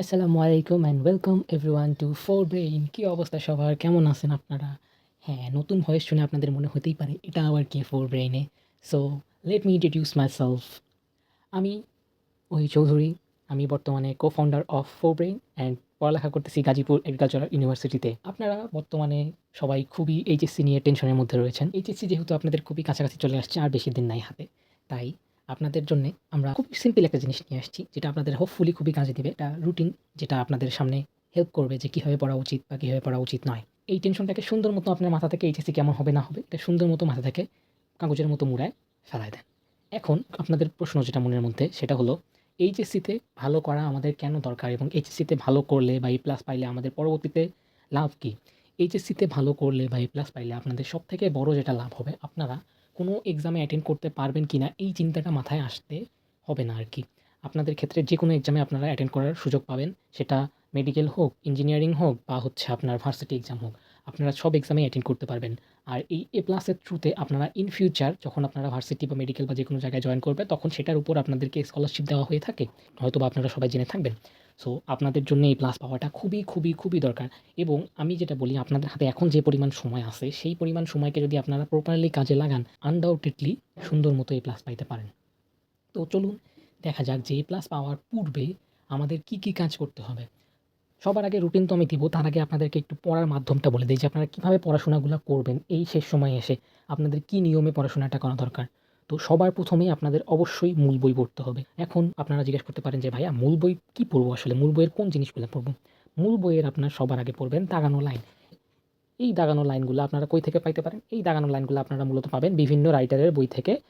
আসসালামু আলাইকুম and welcome everyone to Four Brain কী অবস্থা সবার? কেমন আছেন আপনারা? হ্যাঁ নতুন ভয়েস শুনে আপনাদের মনে হতেই পারে এটা আবার কে Four ব্রেইনে so let me introduce myself আমি ওই চৌধুরী। আমি বর্তমানে co founder of Four Brain and পড়ালেখা করতেছি গাজীপুর এগ্রিকালচারাল ইউনিভার্সিটিতে আপনারা বর্তমানে সবাই খুবই এইচএসসি নিয়ে টেনশনের মধ্যে রয়েছেন। এইচএসসি যেহেতু আপনাদের খুবই কাছাকাছি চলে আসছে, আর বেশি দিন নাই হাতে। তাই আপনাদের জন্য আমরা খুব সিম্পল একটা জিনিস নিয়ে আসছি, যেটা আপনাদের হোপফুলি খুবই কাজে দেবে। একটা রুটিন যেটা আপনাদের সামনে হেল্প করবে যে কীভাবে পড়া উচিত বা কীভাবে পড়া উচিত নয়। এই টেনশনটাকে সুন্দর মতো আপনার মাথা থেকে এইচএসসি কেমন হবে না হবে, এটা সুন্দর মতো মাথা থেকে কাগজের মতো মুড়ায় ফেলায় দেন। এখন আপনাদের প্রশ্ন যেটা মনের মধ্যে, সেটা হলো এইচএসসিতে ভালো করা আমাদের কেন দরকার এবং এইচএসসিতে ভালো করলে বা এ প্লাস পাইলে আমাদের পরবর্তীতে লাভ কী? এইচএসসিতে ভালো করলে বা এ প্লাস পাইলে আপনাদের সব থেকে বড় যেটা লাভ হবে, আপনারা কোনো এক্সামে অ্যাটেন্ড করতে পারবেন কি না এই চিন্তাটা মাথায় আসতে হবে না আর কি আপনাদের ক্ষেত্রে যে কোনো এক্সামে আপনারা অ্যাটেন্ড করার সুযোগ পাবেন। সেটা মেডিকেল হোক ইঞ্জিনিয়ারিং হোক, বা হচ্ছে আপনার ভার্সিটি এক্সাম হোক, আপনারা সব এক্সামে অ্যাটেন্ড করতে পারবেন। আর এই এ প্লাসের থ্রুতে আপনারা ইন ফিউচার যখন আপনারা ভার্সিটি বা মেডিকেল বা যে কোনো জায়গায় জয়েন করবে, তখন সেটার উপর আপনাদেরকে স্কলারশিপ দেওয়া হয়ে থাকে। হয়তো বা আপনারা সবাই জেনে থাকবেন। সো আপনাদের জন্য এই প্লাস পাওয়াটা খুবই খুবই খুবই দরকার। এবং আমি যেটা বলি, আপনাদের হাতে এখন যে পরিমাণ সময় আছে, সেই পরিমাণ সময়কে যদি আপনারা প্রপারলি কাজে লাগান আনডাউটেডলি সুন্দর মতো এই প্লাস পাইতে পারেন। তো চলুন দেখা যাক যে প্লাস পাওয়ার পূর্বে আমাদের কি কি কাজ করতে হবে। সবার আগে রুটিন তো আমি দিব, তার আগে আপনাদেরকে একটু পড়ার মাধ্যমটা বলে দিই যে আপনারা কীভাবে পড়াশোনাগুলো করবেন এই শেষ সময়ে এসে, আপনাদের কি নিয়মে পড়াশোনাটা করা দরকার। তো সবার প্রথমেই আপনাদের অবশ্যই মূল বই পড়তে হবে। এখন আপনারা জিজ্ঞেস করতে পারেন যে, ভাইয়া, মূল বই কী পড়ব আসলে? মূল বইয়ের কোন জিনিসগুলো পড়ব? মূল বইয়ের আপনার সবার আগে পড়বেন দাগানো লাইন। এই দাগানো লাইনগুলো আপনারা কই থেকে পাইতে পারেন? এই দাগানো লাইনগুলো আপনারা মূলত পাবেন বিভিন্ন রাইটারের বই থেকে।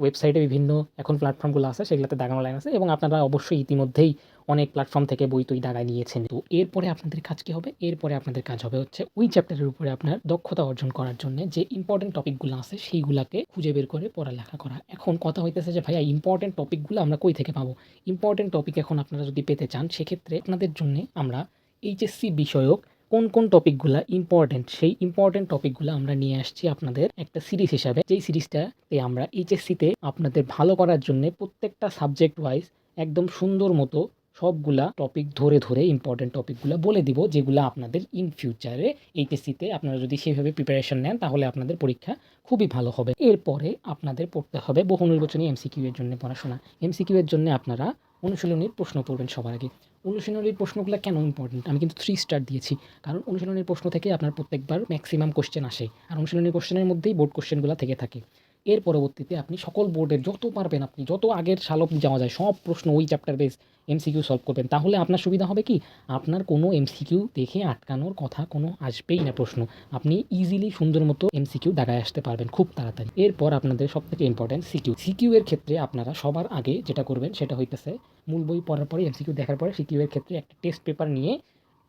ওয়েবসাইটে বিভিন্ন এখন প্ল্যাটফর্মগুলো আছে, সেগুলোতে দাগানো লাইন আছে এবং আপনারা অবশ্যই ইতিমধ্যেই অনেক প্ল্যাটফর্ম থেকে বই তৈ দাগায় নিয়েছেন। তো এরপরে আপনাদের কাজ কী হবে? এরপরে আপনাদের কাজ হবে হচ্ছে ওই চ্যাপ্টারের উপরে আপনার দক্ষতা অর্জন করার জন্য যে ইম্পর্টেন্ট টপিকগুলো আছে, সেইগুলোকে খুঁজে বের করে পড়ালেখা করা। এখন কথা হইতেছে যে, ভাইয়া ইম্পর্টেন্ট টপিকগুলো আমরা কই থেকে পাবো? ইম্পর্টেন্ট টপিক এখন আপনারা যদি পেতে চান, সেক্ষেত্রে আপনাদের জন্য আমরা এইচএসসি বিষয়ক কোন কোন টপিকগুলো ইম্পর্টেন্ট সেই ইম্পর্টেন্ট টপিকগুলো আমরা নিয়ে আসছি আপনাদের একটা সিরিজ হিসাবে। যেই সিরিজটাতে আমরা এইচএসসিতে আপনাদের ভালো করার জন্য প্রত্যেকটা সাবজেক্ট ওয়াইজ একদম সুন্দর মতো সবগুলা টপিক ধরে ধরে ইম্পর্টেন্ট টপিকগুলো বলে দিব, যেগুলো আপনাদের ইন ফিউচারে এইচএসসিতে আপনারা যদি সেভাবে প্রিপারেশন নেন, তাহলে আপনাদের পরীক্ষা খুবই ভালো হবে। এরপরে আপনাদের পড়তে হবে বহু নির্বাচনী এমসিকিউ এর জন্য পড়াশোনা। এমসিকিউ এর জন্য আপনারা অনুশীলনীর প্রশ্ন করবেন সবার আগে। অনুশীলনীর প্রশ্নগুলো কেন ইম্পর্টেন্ট আমি কিন্তু থ্রি স্টার দিয়েছি। কারণ অনুশীলনীর প্রশ্ন থেকে আপনার প্রত্যেকবার ম্যাক্সিমাম কোশ্চেন আসে। আর অনুশীলনীর কোশ্চেনের মধ্যেই বোর্ড কোশ্চেনগুলো থেকে থাকে। এর পরবর্তীতে আপনি সকল বোর্ডের যত পারবেন, আপনি যত আগের সাল অব্দি যাওয়া যায়, সব প্রশ্ন ওই চ্যাপ্টার বেস এমসিকিউ সলভ করবেন। তাহলে আপনার সুবিধা হবে কি? আপনার কোনো এমসিকিউ দেখে আটকানোর কথা কোনো আসবেই না প্রশ্ন। আপনি ইজিলি সুন্দর মতো এমসিকিউ দাগায় আসতে পারবেন খুব তাড়াতাড়ি। এরপর আপনাদের সব থেকে ইম্পর্টেন্ট সিকিউ সিকিউ এর ক্ষেত্রে আপনারা সবার আগে যেটা করবেন, সেটা হইতেছে মূল বই পড়ার পরে এমসিকিউ দেখার পরে সিকিউ এর ক্ষেত্রে একটা টেস্ট পেপার নিয়ে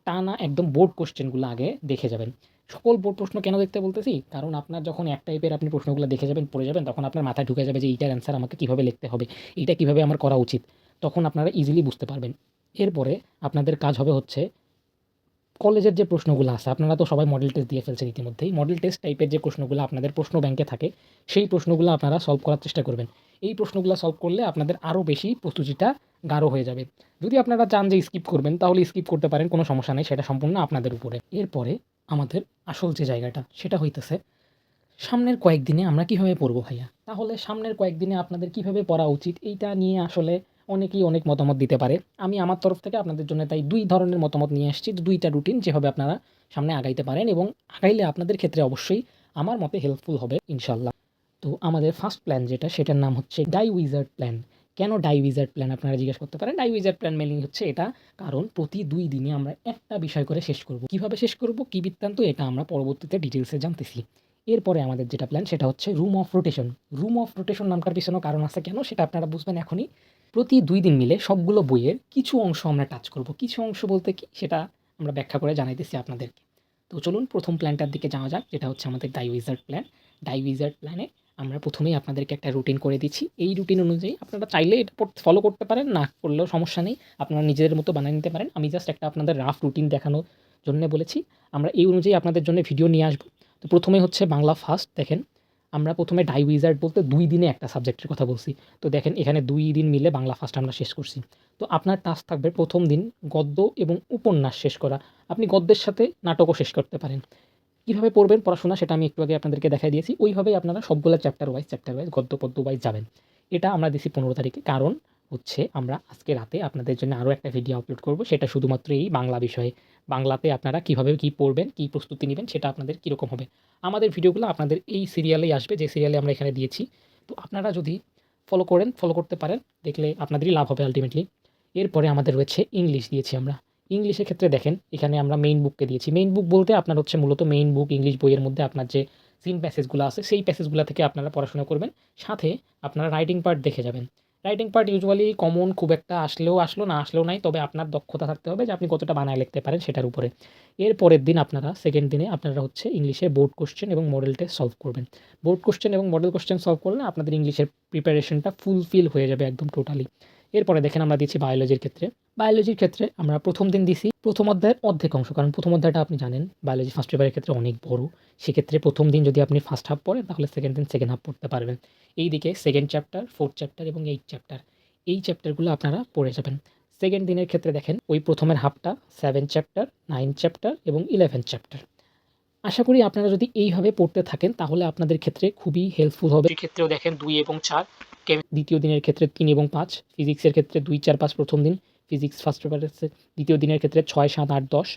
টানা একদম বোর্ড কোশ্চেনগুলো আগে দেখে যাবেন। সকল বোর্ড প্রশ্ন কেন দেখতে বলতেছি? কারণ আপনার যখন এক টাইপের আপনি প্রশ্নগুলো দেখে যাবেন, পড়ে যাবেন, তখন আপনার মাথায় ঢুকে যাবে যে এইটার অ্যান্সার আমাকে কীভাবে লিখতে হবে, এইটা কীভাবে আমার করা উচিত, তখন আপনারা ইজিলি বুঝতে পারবেন। এরপরে আপনাদের কাজ হবে হচ্ছে কলেজের যে প্রশ্নগুলো আছে, আপনারা তো সবাই মডেল টেস্ট দিয়ে ফেলছেন ইতিমধ্যেই মডেল টেস্ট টাইপের যে প্রশ্নগুলো আপনাদের প্রশ্ন ব্যাংকে থাকে, সেই প্রশ্নগুলো আপনারা সলভ করার চেষ্টা করবেন। এই প্রশ্নগুলো সলভ করলে আপনাদের আরও বেশি প্রস্তুতিটা গাঢ় হয়ে যাবে। যদি আপনারা চান যে স্কিপ করবেন, তাহলে স্কিপ করতে পারেন, কোনো সমস্যা নেই, সেটা সম্পূর্ণ আপনাদের উপরে। এরপরে আমাদের আসল যে জায়গাটা, সেটা হইতেছে সামনের কয়েকদিনে আমরা কীভাবে পড়ব ভাইয়া? তাহলে সামনের কয়েকদিনে আপনাদের কীভাবে পড়া উচিত? এইটা নিয়ে আসলে অনেকেই অনেক মতামত দিতে পারে। আমি আমার তরফ থেকে আপনাদের জন্য তাই দুই ধরনের মতামত নিয়ে আসছি। দুইটা রুটিন যেভাবে আপনারা সামনে আগাইতে পারেন এবং আগাইলে আপনাদের ক্ষেত্রে অবশ্যই আমার মতে হেল্পফুল হবে ইনশাল্লাহ তো আমাদের ফার্স্ট প্ল্যান যেটা, সেটার নাম হচ্ছে ডাই উইজার্ড প্ল্যান কেন ডাই উইজার্ড প্ল্যান আপনারা জিজ্ঞেস করতে পারেন? ডাই উইজার্ড প্ল্যান মেলিং হচ্ছে এটা, কারণ প্রতি দুই দিনে আমরা একটা বিষয় করে শেষ করব। কীভাবে শেষ করব? কি বৃত্তান্ত? এটা আমরা পরবর্তীতে ডিটেলসে জানতেছি। এরপরে আমাদের যেটা প্ল্যান সেটা হচ্ছে room of rotation room of rotation নামটার পিছনেও কারণ আছে কেন? সেটা আপনারা বুঝবেন এখনই। প্রতি দুই দিন মিলে সবগুলো বইয়ের কিছু অংশ আমরা টাচ করব। কিছু অংশ বলতে কি? সেটা আমরা ব্যাখ্যা করে জানাইতেছি আপনাদেরকে। তো চলুন প্রথম প্ল্যানটার দিকে যাওয়া যাক। যেটা হচ্ছে আমাদের die wizard plan die wizard প্ল্যানে আমরা প্রথমেই আপনাদেরকে একটা রুটিন করে দিচ্ছি। এই রুটিন অনুযায়ী আপনারা চাইলে এটা ফলো করতে পারেন, না করলেও সমস্যা নেই। আপনারা নিজেদের মতো বানিয়ে নিতে পারেন। আমি জাস্ট একটা আপনাদের রাফ রুটিন দেখানোর জন্য বলেছি। আমরা এই অনুযায়ী আপনাদের জন্য ভিডিও নিয়ে আসব। তো প্রথমে হচ্ছে বাংলা ফার্স্ট দেখেন। আমরা প্রথমে ডাই উইজার্ড বলতে দুই দিনে একটা সাবজেক্টের কথা বলছি। তো দেখেন, এখানে দুই দিন মিলে বাংলা ফার্স্ট আমরা শেষ করছি। তো আপনার টাস্ক থাকবে প্রথম দিন গদ্য এবং উপন্যাস শেষ করা। আপনি গদ্যের সাথে নাটকও শেষ করতে পারেন। কীভাবে পড়বেন পড়াশোনা সেটা আমি একটু আগে আপনাদেরকে দেখাই দিয়েছি। ওইভাবেই আপনারা সবগুলো চ্যাপ্টার ওয়াইজ চ্যাপ্টার ওয়াইজ গদ্য, পদ্য ওয়াইজ যাবেন। এটা আমরা দিছি পনেরো তারিখে। কারণ হচ্ছে আমরা আজকে রাতে আপনাদের জন্য আরও একটা ভিডিও আপলোড করব। সেটা শুধুমাত্র এই বাংলা বিষয়ে। বাংলাতে আপনারা কীভাবে কী পড়বেন, কী প্রস্তুতি নেবেন সেটা আপনাদের কীরকম হবে। আমাদের ভিডিওগুলো আপনাদের এই সিরিয়ালেই আসবে, যে সিরিয়ালে আমরা এখানে দিয়েছি। তো আপনারা যদি ফলো করেন ফলো করতে পারেন, দেখলে আপনাদেরই লাভ হবে আলটিমেটলি এরপরে আমাদের রয়েছে ইংলিশ দিয়েছি আমরা। ইংলিশের ক্ষেত্রে দেখেন, এখানে আমরা মেইন বুককে দিয়েছি। মেইন বুক বলতে আপনার হচ্ছে মূলত মেইন বুক ইংলিশ বইয়ের মধ্যে আপনার যে সিন প্যাসেজগুলো আছে, সেই প্যাসেজগুলো থেকে আপনারা পড়াশোনা করবেন। সাথে আপনারা রাইটিং পার্ট দেখে যাবেন। রাইটিং পার্ট ইউজুয়ালি কমন খুব একটা আসলেও আসলো, না আসলেও নাই, তবে আপনার দক্ষতা থাকতে হবে যে আপনি কতটা বানায় লিখতে পারেন সেটার উপরে। এর পরের দিন আপনারা সেকেন্ড দিনে আপনারা হচ্ছে ইংলিশে বোর্ড কোশ্চেন এবং মডেল টেস্ট সলভ করবেন। বোর্ড কোশ্চেন এবং মডেল কোশ্চেন সলভ করলে আপনাদের ইংলিশের প্রিপারেশনটা ফুলফিল হয়ে যাবে একদম টোটালি এরপরে দেখেন আমরা দিচ্ছি বায়োলজির ক্ষেত্রে। বায়োলজির ক্ষেত্রে আমরা প্রথম দিন দিছি প্রথম অধ্যায়ের অর্ধেক অংশ। কারণ প্রথম অধ্যায়টা আপনি জানেন বায়োলজি ফার্স্ট পেপারের ক্ষেত্রে অনেক বড়। সেক্ষেত্রে প্রথম দিন যদি আপনি ফার্স্ট হাফ পড়েন তাহলে সেকেন্ড দিন সেকেন্ড হাফ পড়তে পারবেন। এই দিকে সেকেন্ড চ্যাপ্টার ফোর্থ চ্যাপ্টার এবং এইট চ্যাপ্টার এই চ্যাপ্টারগুলো আপনারা পড়ে যাবেন। সেকেন্ড দিনের ক্ষেত্রে দেখেন ওই প্রথমের হাফটা সেভেন চ্যাপ্টার নাইন চ্যাপ্টার এবং ইলেভেন চ্যাপ্টার আশা করি আপনারা যদি এইভাবে পড়তে থাকেন তাহলে আপনাদের ক্ষেত্রে খুবই হেল্পফুল হবে। ক্ষেত্রেও দেখেন দুই এবং চার। দ্বিতীয় দিনের ক্ষেত্রে তিন এবং পাঁচ। ফিজিক্সের ক্ষেত্রে দুই চার পাঁচ প্রথম দিন। ফিজিক্স ফার্স্ট পেপারের দ্বিতীয় দিনের ক্ষেত্রে ছয়, সাত, আট, দশ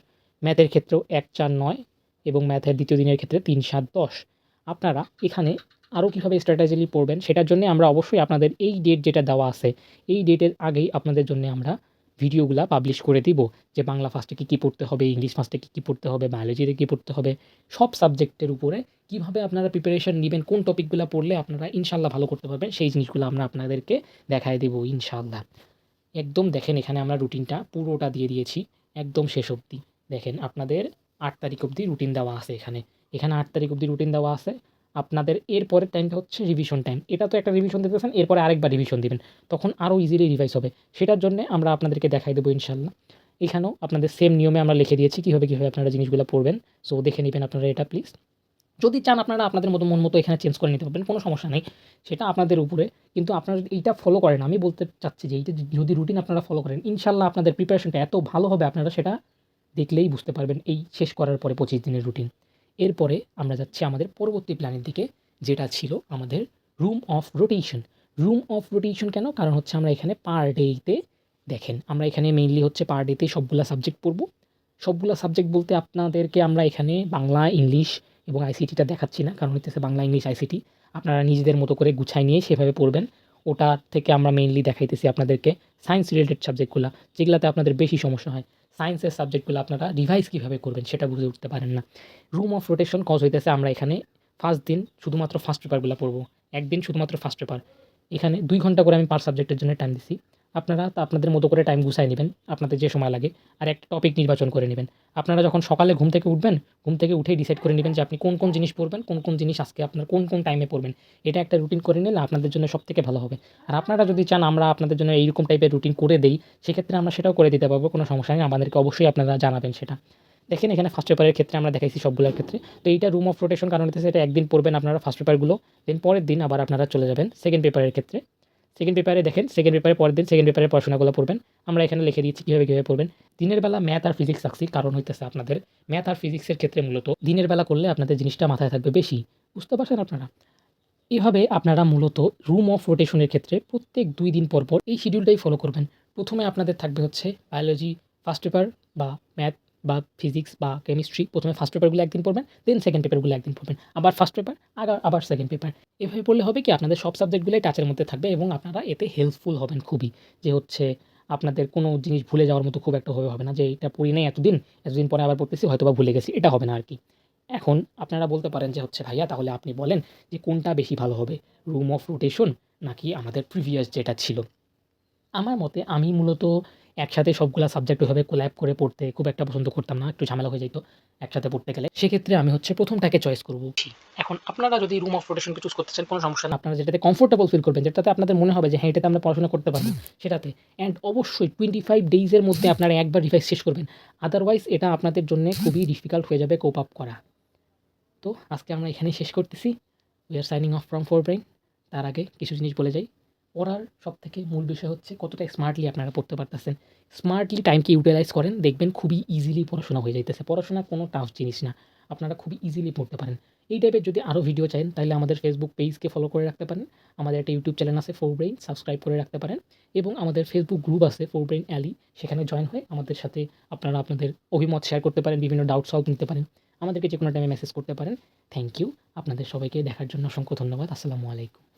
ম্যাথের ক্ষেত্রেও এক, চার, নয় এবং ম্যাথের দ্বিতীয় দিনের ক্ষেত্রে তিন, সাত, দশ। আপনারা এখানে আরও কীভাবে স্ট্র্যাটেজিলি পড়বেন সেটার জন্য আমরা অবশ্যই আপনাদের এই ডেট যেটা দেওয়া আছে, এই ডেটের আগেই আপনাদের জন্য আমরা ভিডিওগুলা পাবলিশ করে দিব যে বাংলা ফার্স্টে কী কী পড়তে হবে ইংলিশ ফার্স্টে কী কী পড়তে হবে বায়োলজিতে কী পড়তে হবে, সব সাবজেক্টের উপরে কীভাবে আপনারা প্রিপারেশন নেবেন, কোন টপিকগুলো পড়লে আপনারা ইনশাল্লাহ ভালো করতে পারবেন, সেই জিনিসগুলো আমরা আপনাদেরকে দেখায় দেবো ইনশাল্লাহ একদম দেখেন এখানে আমরা রুটিনটা পুরোটা দিয়ে দিয়েছি, একদম শেষ অবধি। দেখেন আপনাদের আট তারিখ অবধি রুটিন দেওয়া আছে এখানে। এখানে আট তারিখ অবধি রুটিন দেওয়া আছে। আপনাদের এরপরের টাইমটা হচ্ছে রিভিশন টাইম এটা তো একটা রিভিশন দিতেছেন, এরপরে আরেকবার রিভিশন দিবেন। তখন আরও ইজিলি রিভাইজ হবে। সেটার জন্য আমরা আপনাদেরকে দেখাই দেবো ইনশাল্লাহ এখানেও আপনাদের সেম নিয়মে আমরা লিখে দিয়েছি কীভাবে কীভাবে আপনারা জিনিসগুলো পড়বেন। সো দেখে নেবেন আপনারা এটা প্লিজ যদি চান আপনারা আপনাদের মতো মন মতো এখানে চেঞ্জ করে নিতে পারবেন, কোনো সমস্যা নেই। সেটা আপনাদের উপরে। কিন্তু আপনারা এইটা ফলো করেন, আমি বলতে চাচ্ছি যে এইটা যদি রুটিন আপনারা ফলো করেন ইনশাল্লাহ আপনাদের প্রিপারেশনটা এত ভালো হবে আপনারা সেটা দেখলেই বুঝতে পারবেন এই শেষ করার পরে পঁচিশ দিনের রুটিন এরপরে আমরা যাচ্ছি আমাদের পরবর্তী প্ল্যানের দিকে, যেটা ছিল আমাদের room of rotation room of rotation কেন? কারণ হচ্ছে আমরা এখানে পার ডেতে দেখেন, আমরা এখানে মেইনলি হচ্ছে পার ডেতে সবগুলা সাবজেক্ট পড়ব। সবগুলা সাবজেক্ট বলতে আপনাদেরকে আমরা এখানে বাংলা, ইংলিশ এবং আইসিটিটা দেখাচ্ছি না, কারণ হচ্ছে বাংলা ইংলিশ আইসিটি আপনারা নিজেদের মতো করে গুছাই নিয়ে সেভাবে পড়বেন। ওটা থেকে আমরা মেইনলি দেখাইতেছি আপনাদেরকে সায়েন্স রিলেটেড সাবজেক্টগুলো যেগুলোতে আপনাদের বেশি সমস্যা হয়। সায়েন্সের সাবজেক্টগুলো আপনারা রিভাইজ কীভাবে করবেন সেটা বুঝে উঠতে পারেন না। রুম অফ রোটেশন কজ হইতেছে আমরা এখানে ফার্স্ট দিন শুধুমাত্র ফার্স্ট পেপারগুলো পড়ব। একদিন শুধুমাত্র ফার্স্ট পেপার এখানে দুই ঘণ্টা করে আমি পার সাবজেক্টের জন্য টাইম দিচ্ছি আপনারা তা আপনাদের মতো করে টাইম গুছাই নেবেন, আপনাদের যে সময় লাগে। আর একটা টপিক নির্বাচন করে নেবেন। আপনারা যখন সকালে ঘুম থেকে উঠবেন, ঘুম থেকে উঠেই ডিসাইড করে নেবেন যে আপনি কোন কোন জিনিস পড়বেন, কোন কোন জিনিস আজকে আপনার কোন কোন টাইমে পড়বেন। এটা একটা রুটিন করে নিলে আপনাদের জন্য সব থেকে ভালো হবে। আর আপনারা যদি চান আমরা আপনাদের জন্য এইরকম টাইপের রুটিন করে দেই, সেক্ষেত্রে আমরা সেটাও করে দিতে পারব, কোনো সমস্যা নেই। আমাদেরকে অবশ্যই আপনারা জানাবেন সেটা। দেখেন এখানে ফার্স্ট পেপারের ক্ষেত্রে আমরা দেখাইছি সবগুলোর ক্ষেত্রে। তো এইটা রুম অফ রোটেশন কারণ হচ্ছে এটা একদিন পড়বেন আপনারা ফার্স্ট পেপারগুলো দেন পরের দিন আবার আপনারা চলে যাবেন সেকেন্ড পেপারের ক্ষেত্রে। সেকেন্ড পেপারে দেখেন সেকেন্ড পেপারে পরের দিন সেকেন্ড পেপারে পড়াশোনাগুলো পড়বেন। আমরা এখানে লিখে দিচ্ছি কীভাবে কীভাবে পড়বেন। দিনের বেলা ম্যাথ আর ফিজিক্স রাখছি কারণ হইতেছে আপনাদের ম্যাথ আর ফিজিক্সের ক্ষেত্রে মূলত দিনের বেলা করলে আপনাদের জিনিসটা মাথায় থাকবে বেশি। বুঝতে পারছেন আপনারা? এভাবে আপনারা মূলত রুম অফ রোটেশনের ক্ষেত্রে প্রত্যেক দুই দিন পর পর এই শিডিউলটাই ফলো করবেন। প্রথমে আপনাদের থাকবে হচ্ছে বায়োলজি ফার্স্ট পেপার বা ম্যাথ বা ফিজিক্স বা কেমিস্ট্রি প্রথমে ফার্স্ট পেপারগুলো একদিন পড়বেন দেন সেকেন্ড পেপারগুলো একদিন পড়বেন। আবার ফার্স্ট পেপার আবার আবার সেকেন্ড পেপার এভাবে পড়লে হবে কি, আপনাদের সব সাবজেক্টগুলোই টাচের মধ্যে থাকবে এবং আপনারা এতে হেল্পফুল হবেন খুবই। যে হচ্ছে আপনাদের কোনো জিনিস ভুলে যাওয়ার মতো খুব একটা হয়ে হবে না। যে এটা পড়ি নাই এতদিন এতদিন পরে আবার পড়তেছি হয়তো বা ভুলে গেছি, এটা হবে না আর কি। এখন আপনারা বলতে পারেন যে হচ্ছে, ভাইয়া, তাহলে আপনি বলেন যে কোনটা বেশি ভালো হবে রুম অফ রোটেশন নাকি আমাদের প্রিভিয়াস যেটা ছিল? আমার মতে আমি মূলত একসাথে সবগুলা সাবজেক্ট ওইভাবে কোল্যাব করে পড়তে খুব একটা পছন্দ করতাম না, একটু ঝামেলা হয়ে যেত একসাথে পড়তে গেলে। সেক্ষেত্রে আমি হচ্ছে প্রথমটাকে চয়েস করব। এখন আপনারা যদি রুম অফ রোটেশনকে চুজ করতে চান, কোনো সমস্যা না আপনারা যেটাতে কমফোর্টেবল ফিল করবেন, যেটাতে আপনাদের মনে হবে যে হ্যাঁ এটাতে আমরা পড়াশোনা করতে পারব, সেটাতে। অ্যান্ড অবশ্যই টোয়েন্টি ফাইভ ডেইজের মধ্যে আপনারা একবার রিভাইজ শেষ করবেন। আদারওয়াইজ এটা আপনাদের জন্য খুবই ডিফিকাল্ট হয়ে যাবে কোপ আপ করা। তো, আজকে আমরা এখানেই শেষ করতেছি। We are signing off from Four Brain তার আগে কিছু জিনিস বলে যাই। পড়ার সব থেকে মূল বিষয় হচ্ছে কতটা স্মার্টলি আপনারা পড়তে পারতেছেন। স্মার্টলি টাইমকে ইউটিলাইজ করেন, দেখবেন খুবই ইজিলি পড়াশোনা হয়ে যাইতেছে। পড়াশোনা কোনো টাফ জিনিস না, আপনারা খুবই ইজিলি পড়তে পারেন। এই টাইপের যদি আরও ভিডিও চান তাহলে আমাদের ফেসবুক পেজকে ফলো করে রাখতে পারেন। আমাদের একটা ইউটিউব চ্যানেল আছে ফোর ব্রেইন সাবস্ক্রাইব করে রাখতে পারেন। এবং আমাদের ফেসবুক গ্রুপ আছে ফোর ব্রেইন অ্যালি সেখানে জয়েন হয়ে আমাদের সাথে আপনারা আপনাদের অভিমত শেয়ার করতে পারেন, বিভিন্ন ডাউট সলভ নিতে পারেন। আমাদেরকে যে কোনো টাইমে মেসেজ করতে পারেন। থ্যাংক ইউ আপনাদের সবাইকে দেখার জন্য অসংখ্য ধন্যবাদ। আসসালামু আলাইকুম।